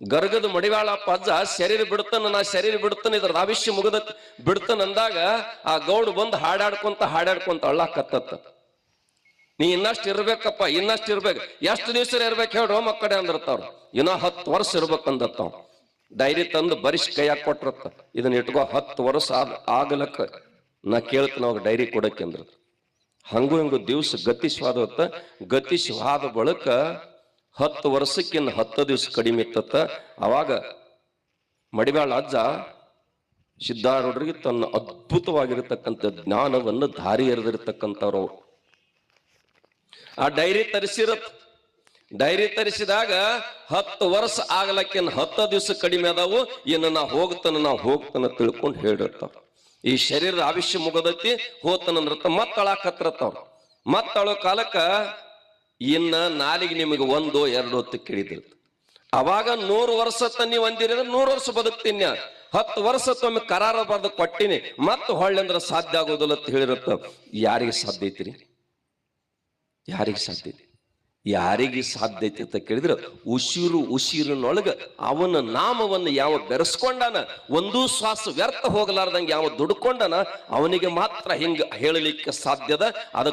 ಗರ್ಗದ ಮಡಿವಾಳಪ್ಪ ಅಜ್ಜ, ಶರೀರ ಬಿಡ್ತಾನ ನಾ ಶರೀರ ಬಿಡ್ತಾನ ಇದ್ರ ಆವಿಷ್ಯ ಮುಗದ ಬಿಡ್ತಾನ ಅಂದಾಗ ಆ ಗೌಡ್ ಬಂದು ಹಾಡಾಡ್ಕೊಂತ ಹಾಡಾಡ್ಕೊಂತ ಅಳ್ಳಾಕತ್ತ ನೀ ಇನ್ನಷ್ಟು ಇರ್ಬೇಕಪ್ಪ, ಇನ್ನಷ್ಟು ಇರ್ಬೇಕು, ಎಷ್ಟು ದಿವ್ಸ ಇರ್ಬೇಕು ಹೇಳೋ ಮಕ್ಕಡೆ ಅಂದಿರ್ತಾವ್ರು. ಇನ್ನೂ ಹತ್ತು ವರ್ಷ ಇರ್ಬೇಕಂದತ್ತಾವ್ ಡೈರಿ ತಂದು ಬರಿಸ್ ಕೈಯಾಗ ಕೊಟ್ರತ್ತ, ಇದನ್ನ ಇಟ್ಕೋ, ಹತ್ತು ವರ್ಷ ಆಗ ಆಗ್ಲಕ್ಕ ನಾ ಕೇಳ್ತೀನಿ ಅವಾಗ ಡೈರಿ ಕೊಡಕ್ಕೆ ಅಂದ್ರ. ಹಂಗು ಹಿಂಗು ದಿವ್ಸ ಗತಿಸ್ವಾದ ಗತಿಸ್ವಾದ ಬಳಿಕ ಹತ್ತು ವರ್ಷಕ್ಕಿನ್ನ ಹತ್ತು ದಿವಸ ಕಡಿಮೆ ಇತ್ತತ್ತ. ಅವಾಗ ಮಡಿವಾಳ ಅಜ್ಜ ಸಿದ್ಧಾರೂಢರಿಗೆ ತನ್ನ ಅದ್ಭುತವಾಗಿರತಕ್ಕಂಥ ಜ್ಞಾನವನ್ನು ದಾರಿ ಎರೆದಿರ್ತಕ್ಕಂಥವ್ರು ಆ ಡೈರಿ ತರಿಸಿರತ್. ಡೈರಿ ತರಿಸಿದಾಗ ಹತ್ತು ವರ್ಷ ಆಗ್ಲಕ್ಕಿನ್ ಹತ್ತು ದಿವಸ ಕಡಿಮೆ ಅದಾವು. ಇನ್ನು ನಾ ಹೋಗ್ತಾನ ನಾ ಹೋಗ್ತಾನ ತಿಳ್ಕೊಂಡು ಹೇಳಿರ್ತಾವ. ಈ ಶರೀರದ ಆವಿಷ್ಯ ಮುಗದತಿ ಹೋತನಂದ್ರತ ಮತ್ತಳಾಕತ್ರತಾವ್ ಮತ್ತಳೋ ಕಾಲಕ್ಕ ಇನ್ನ ನಾಲಿಗೆ ನಿಮಗೆ ಒಂದು, ಎರಡು ಹೊತ್ತು ಕೇಳಿದಿರ್ತ ಅವಾಗ ನೂರು ವರ್ಷ ತನ್ನಿ ಅಂದಿರಿದ್ರೆ ನೂರು ವರ್ಷ ಬದುಕ್ತೀನಿ ಹತ್ತು ವರ್ಷ ತೊಮ್ಮೆ ಕರಾರ ಬರೆದು ಕೊಟ್ಟಿನಿ. ಮತ್ತೆ ಹೊಳ್ಳಿ ಅಂದ್ರೆ ಸಾಧ್ಯ ಆಗೋದಿಲ್ಲ ಅಂತ ಹೇಳಿರುತ್ತ. ಯಾರಿಗೆ ಸಾಧ್ಯ ಐತ್ರಿ? ಯಾರಿಗೆ ಸಾಧ್ಯ ಐತಿ ಯಾರಿಗೆ ಸಾಧ್ಯ ಐತಿ ಅಂತ ಕೇಳಿದ್ರೆ ಉಸಿರು ಉಸಿರಿನೊಳಗ ಅವನ ನಾಮವನ್ನು ಯಾವ ಬೆರೆಸ್ಕೊಂಡಾನ? ಒಂದೂ ಶ್ವಾಸ ವ್ಯರ್ಥ ಹೋಗಲಾರ್ದಂಗೆ ಯಾವ ದುಡ್ಕೊಂಡಾನ? ಅವನಿಗೆ ಮಾತ್ರ ಹಿಂಗ ಹೇಳಲಿಕ್ಕೆ ಸಾಧ್ಯದ ಅದಕ್ಕೆ